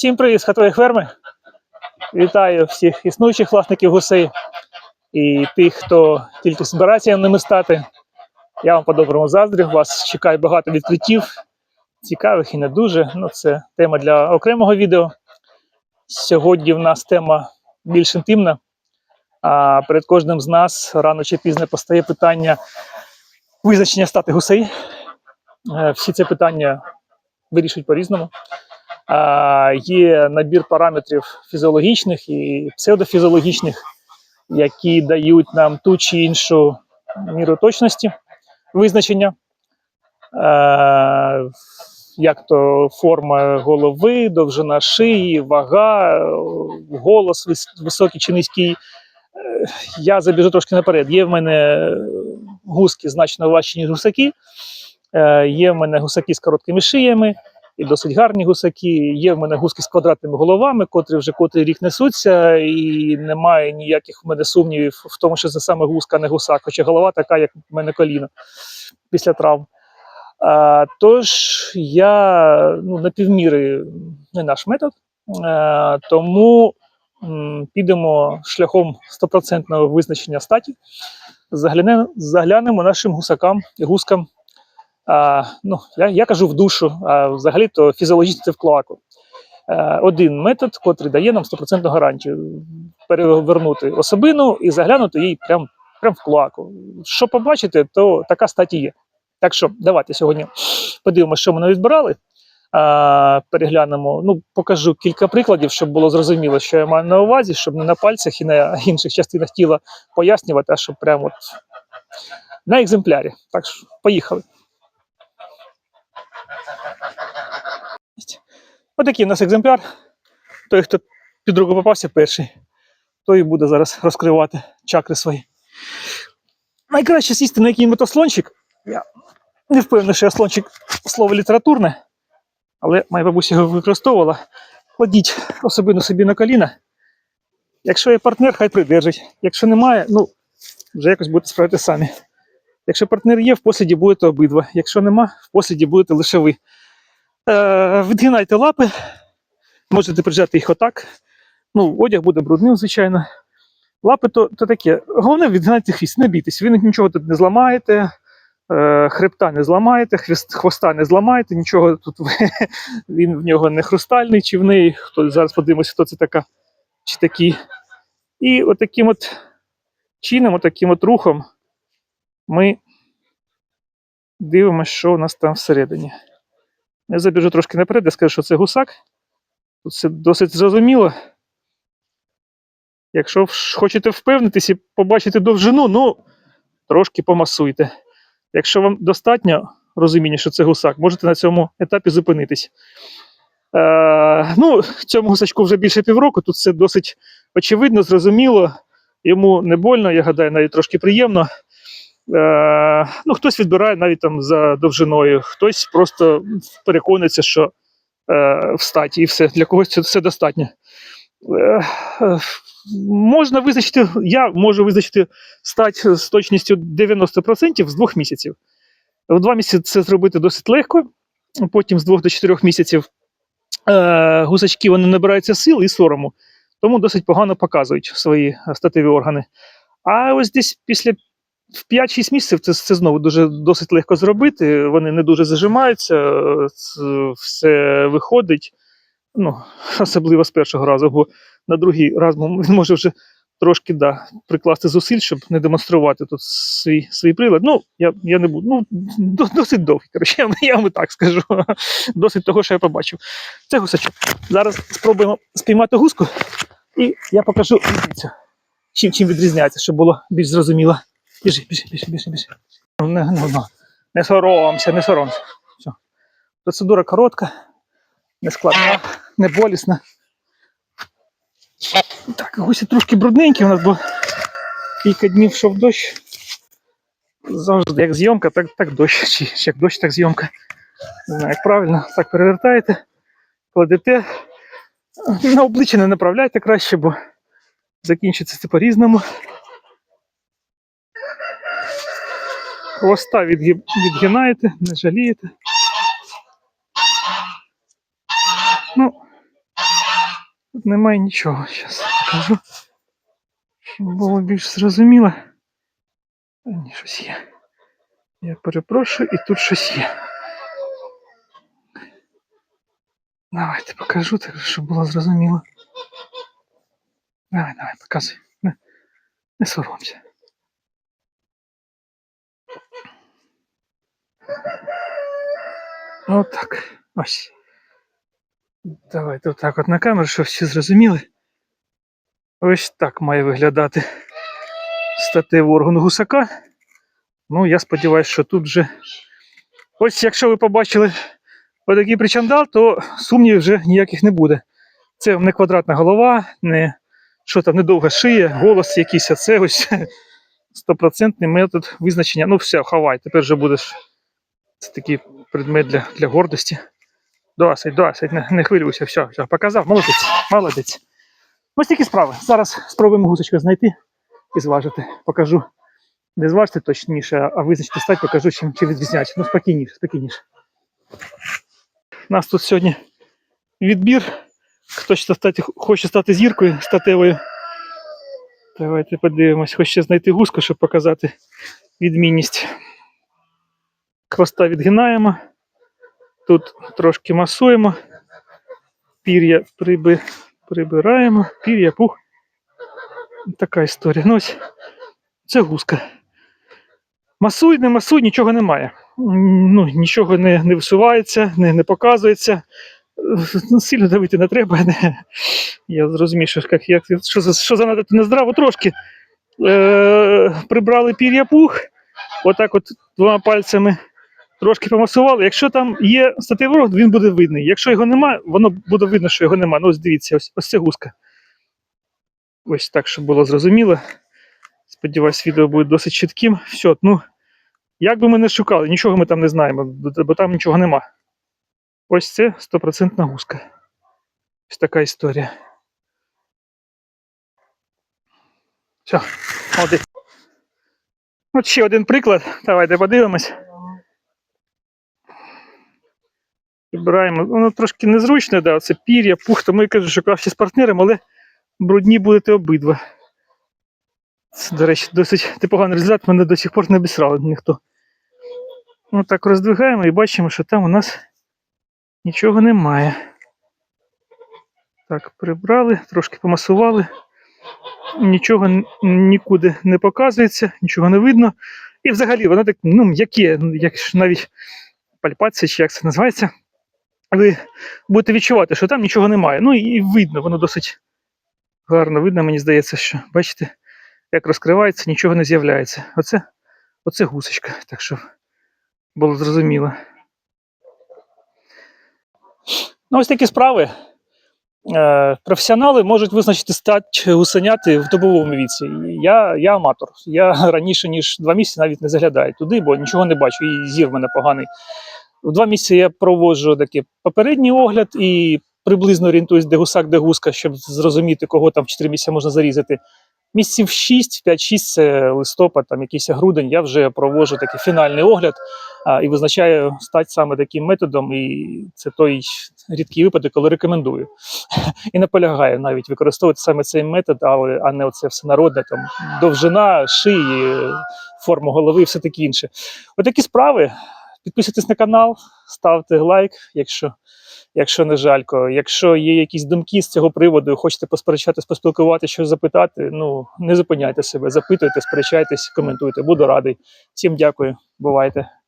Всім привіт з хатової ферми. Вітаю всіх існуючих власників гусей і тих, хто тільки збирається ними стати. Я вам по-доброму заздрю. Вас чекає багато відкриттів, цікавих і не дуже. Ну, це тема для окремого відео. Сьогодні в нас тема більш інтимна. А перед кожним з нас рано чи пізно постає питання визначення стати гусей. Е, Всі ці питання вирішують по-різному. Є набір параметрів фізіологічних і псевдофізіологічних, які дають нам ту чи іншу міру точності визначення, як то форма голови, довжина шиї, вага, голос високий чи низький. Е, Я забіжу трошки наперед. Є в мене гуски значно важчі, ніж гусаки. Е, Є в мене гусаки з короткими шиями і досить гарні гусаки. Є в мене гуски з квадратними головами, котрі вже котрий рік несуться, і немає ніяких в мене сумнівів в тому, що це саме гуска, а не гусак, хоча голова така, як в мене коліно після травм. А, тож я ну, на півміри не наш метод, е, тому м, підемо шляхом стопроцентного визначення статі. Заглянемо, заглянемо нашим гусакам і гускам а, ну, я, я кажу в душу, а взагалі-то фізіологічно це в клоаку. Е, один метод, котрий дає нам 100% гарантію перевернути особину і заглянути їй прямо прям в клоаку. Що побачите, то така статі є. Так що давайте сьогодні подивимося, що ми відбирали. А, переглянемо, ну покажу кілька прикладів, щоб було зрозуміло, що я маю на увазі, щоб не на пальцях і на інших частинах тіла пояснювати, а щоб прямо от на екземплярі. Так що поїхали. Отакий у нас екземпляр. Той, хто під руку попався перший, той і буде зараз розкривати чакри свої. Найкраще сісти на який-небудь слончик. Я не впевнений, що я слончик слово літературне, але моя бабуся його використовувала. Кладіть особливо собі на коліна. Якщо є партнер, хай придержить. Якщо немає, ну вже якось будете справити самі. Якщо партнер є, в посліді будете обидва. Якщо нема, в посліді будете лише ви. Е, відгинайте лапи, можете прижати їх отак. Ну, одяг буде брудним, звичайно. Лапи то, то таке. Головне відгинайте хвіст, не бійтесь. Ви нічого тут не зламаєте, е, хребта не зламаєте, хвіст, хвоста не зламаєте, нічого тут він в нього не хрустальний, чи в неї. Хто зараз подивимося, хто це така, чи такі. І отаким от чином, отаким от рухом ми дивимося, що у нас там всередині. Я забіжу трошки наперед, я скажу, що це гусак. Тут все досить зрозуміло. Якщо хочете впевнитись і побачити довжину, ну трошки помасуйте. Якщо вам достатньо розуміння, що це гусак, можете на цьому етапі зупинитись. Е, ну, цьому гусачку вже більше півроку, тут все досить очевидно, зрозуміло. Йому не больно, я гадаю, навіть трошки приємно. Е, ну, хтось відбирає навіть там за довжиною, хтось просто переконується, що е, в статі і все. Для когось це все достатньо. Е, можна визначити, я можу визначити стать з точністю 90% з двох місяців. В два місяці це зробити досить легко, потім з двох до чотирьох місяців е, гусачки вони набираються сил і сорому, тому досить погано показують свої статеві органи. А ось десь після в 5-6 місяців це, це знову дуже досить легко зробити. Вони не дуже зажимаються, все виходить. Ну, особливо з першого разу, бо на другий раз він може вже трошки да, прикласти зусиль, щоб не демонструвати тут свій, свій прилад. Ну, я, я не буду. Ну, досить довгий. Коротше, я, вам так скажу. Досить того, що я побачив. Це гусачок. Зараз спробуємо спіймати гуску, і я покажу. Чим, чим відрізняється, щоб було більш зрозуміло. Біжи, біжи, біжи, біжи, біжи. Не, не, не, не соромся, не соромся. Все. Процедура коротка, не складна, не болісна. Так, гусі трошки брудненькі у нас, бо кілька днів йшов дощ. Завжди як зйомка, так, так дощ. Чи як дощ, так зйомка. Не знаю, як правильно, так перевертаєте, кладете. На обличчя не направляйте краще, бо закінчиться це по-різному. Хвоста відгинаєте, не жалієте. Ну, Тут немає нічого. Зараз покажу. Щоб було більш зрозуміло. А, ні, щось є. Я перепрошую, і тут щось є. Давайте покажу, так, щоб було зрозуміло. Давай, давай, показуй. Не, не соромся. Отак. Ось. Давайте отак от на камеру, щоб всі зрозуміли. Ось так має виглядати статевий орган гусака. Ну, я сподіваюся, що тут вже. Ось якщо ви побачили отакий причандал, то сумнівів вже ніяких не буде. Це не квадратна голова, не що там, не довга шия, голос якийсь, а це ось стопроцентний метод визначення. Ну, все, хавай, тепер вже будеш. Це такий предмет для, для гордості. Досить, досить, не, не хвилюйся, все, все, показав, молодець, молодець. Ось такі справи. Зараз спробуємо гусочку знайти і зважити. Покажу. Не зважити точніше, а визначити стать, покажу, чим чи відрізняється. Ну, спокійніше, спокійніше. У нас тут сьогодні відбір. Хто ще стати, хоче стати зіркою статевою. Давайте подивимось. Хоче знайти гуску, щоб показати відмінність. Хвоста відгинаємо. Тут трошки масуємо. Пір'я приби, прибираємо, пір'я пух. Така історія. Ну ось це гуска. Масуй, не масуй, нічого немає. Ну, нічого не, не висувається, не, не показується. Ну, Сильно давити не треба. Не. Я зрозумів, що, як, як, що, що занадто нездраво трошки. Е, прибрали пір'я пух. Отак от двома пальцями трошки помасували. Якщо там є статевий орган, він буде видний. Якщо його немає, воно буде видно, що його немає. Ну, ось дивіться, ось, ось це гуска. Ось так, щоб було зрозуміло. Сподіваюсь, відео буде досить чітким. Все, ну, як би ми не шукали, нічого ми там не знаємо, бо там нічого нема. Ось це стопроцентна гуска. Ось така історія. Все, молодець. От ще один приклад. Давайте подивимось. Вибираємо. Воно трошки незручне, да, це пір'я, пух, тому я що краще з партнером, але брудні будете обидва. Це, до речі, досить непоганий результат, мене до сих пор не обісрали ніхто. Ну так роздвигаємо і бачимо, що там у нас нічого немає. Так, прибрали, трошки помасували. Нічого нікуди не показується, нічого не видно. І взагалі воно так, ну, м'яке, ну, як навіть пальпація, чи як це називається. Ви будете відчувати, що там нічого немає. Ну і видно, воно досить гарно видно, мені здається, що бачите, як розкривається, нічого не з'являється. Оце, оце гусочка, так що було зрозуміло. Ну, ось такі справи. Е, професіонали можуть визначити стать гусеняти в добовому віці. Я, я аматор. Я раніше, ніж два місяці, навіть не заглядаю туди, бо нічого не бачу, і зір мене поганий. Два місяці я проводжу такий попередній огляд і приблизно орієнтуюсь, де гусак, де гуска, щоб зрозуміти, кого там в 4 місяці можна зарізати. Місяців 6, 5-6 це листопад, там якийсь грудень, я вже проводжу такий фінальний огляд а, і визначаю стать саме таким методом. І це той рідкий випадок, коли рекомендую. І наполягаю навіть використовувати саме цей метод, але а не оце все народне, там довжина, шиї, форма голови і все таке інше. Отакі справи. Підписуйтесь на канал, ставте лайк, якщо, якщо не жалько. Якщо є якісь думки з цього приводу, хочете посперечатись, поспілкуватися, щось запитати, ну не зупиняйте себе, запитуйте, сперечайтесь, коментуйте. Буду радий. Всім дякую, бувайте.